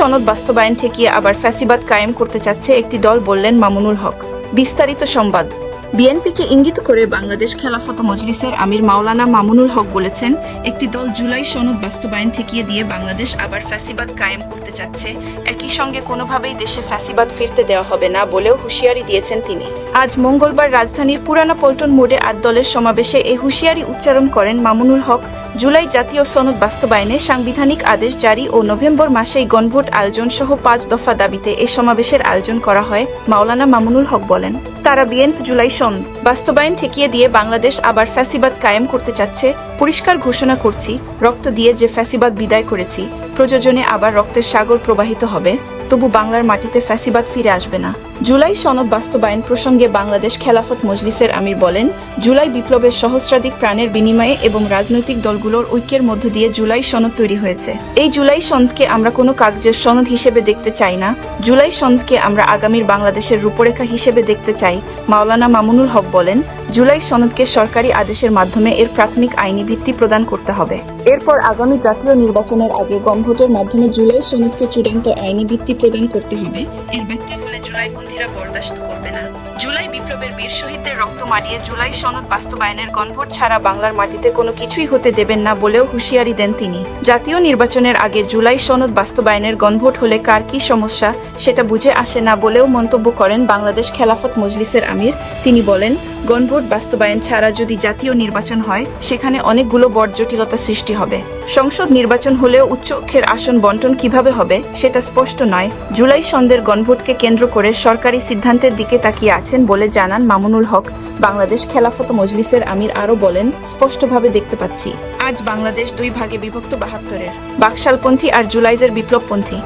সনদ বাস্তবায়ন ঠেকিয়ে আবার ফ্যাসিবাদ কায়েম করতে চাচ্ছে একটি দল, বললেন মামুনুল হক। বিস্তারিত সংবাদ। বিএনপিকে ইঙ্গিত করে বাংলাদেশ খেলাফত মজলিসের আমির মাওলানা মামুনুল হক বলেছেন, একটি দল জুলাই সনদ বাস্তবায়ন ঠেকিয়ে দিয়ে বাংলাদেশ আবার ফ্যাসিবাদ কায়েম করতে চাচ্ছে। একই সঙ্গে কোনোভাবেই দেশে ফ্যাসিবাদ ফিরতে দেওয়া হবে না বলেও হুঁশিয়ারি দিয়েছেন তিনি। আজ মঙ্গলবার রাজধানীর পুরানা পল্টন মোড়ে আট দলের সমাবেশে এই হুঁশিয়ারি উচ্চারণ করেন মামুনুল হক। জুলাই জাতীয় সনদ বাস্তবায়নে সাংবিধানিক আদেশ জারি ও নভেম্বর মাসেই গণভোট আয়োজন সহ পাঁচ দফা দাবিতে এই সমাবেশের আয়োজন করা হয়, মাওলানা মামুনুল হক বলেন। তারা বিএনপি জুলাই সনদ বাস্তবায়ন ঠেকিয়ে দিয়ে বাংলাদেশ আবার ফ্যাসিবাদ কায়েম করতে চাচ্ছে, পরিষ্কার ঘোষণা করছি, রক্ত দিয়ে যে ফ্যাসিবাদ বিদায় করেছি, প্রযোজনে আবার রক্তের সাগর প্রবাহিত হবে, তবু বাংলার মাটিতে ফ্যাসিবাদ ফিরে আসবে না। জুলাই সনদ বাস্তবায়ন প্রসঙ্গে বাংলাদেশ খেলাফত মজলিসের আমির বলেন, জুলাই বিপ্লবের সহস্রাধিক প্রাণের বিনিময়ে এবং রাজনৈতিক দলগুলোর ঐক্যের মধ্য দিয়ে জুলাই সনদ তৈরি হয়েছে। এই জুলাই সনদকে আমরা কোনো কাগজের সনদ হিসেবে দেখতে চাই না। জুলাই সনদকে আমরা আগামীর বাংলাদেশের রূপরেখা হিসেবে দেখতে চাই, মাওলানা মামুনুল হক বলেন। জুলাই সনদকে সরকারি আদেশের মাধ্যমে এর প্রাথমিক আইনি ভিত্তি প্রদান করতে হবে। এরপর আগামী জাতীয় নির্বাচনের আগে গণভোটের মাধ্যমে জুলাই সনদকে চূড়ান্ত আইনি ভিত্তি প্রদান করতে হবে। এর ব্যত্যয় হলে জুলাইপন্থীরা বরদাস্ত করবে না। জুলাই বিপ্লবের বীর শহীদদের রক্ত মারিয়ে জুলাই সনদ বাস্তবায়নের গণভোট ছাড়া বাংলার মাটিতে কোনো কিছুই হতে দেবেন না বলেও হুঁশিয়ারি দেন তিনি। জাতীয় নির্বাচনের আগে জুলাই সনদ বাস্তবায়নের গণভোট হলে কার কি সমস্যা সেটা বুঝে আসে না বলেও মন্তব্য করেন বাংলাদেশ খেলাফত মজলিসের আমির। তিনি বলেন গণভোট বাস্তবায়ন ছাড়া যদি জাতীয় নির্বাচন হয়, সেখানে অনেকগুলো বড় জটিলতা সৃষ্টি হবে। সংসদ নির্বাচন হলেও উচ্চক্ষের আসন বন্টন কীভাবে হবে, সেটা স্পষ্ট নয়। জুলাই সন্ধ্যের গণভোটকে কেন্দ্র করে সরকারি সিদ্ধান্তের দিকে তাকিয়ে আছেন বলে জানান মামুনুল হক। বাংলাদেশ খেলাফত মজলিসের আমির আরও বলেন, স্পষ্টভাবে দেখতে পাচ্ছি। আজ বাংলাদেশ দুই ভাগে বিভক্ত বাহাত্তরের। বাকশালপন্থী আর জুলাইজের বিপ্লবপন্থী।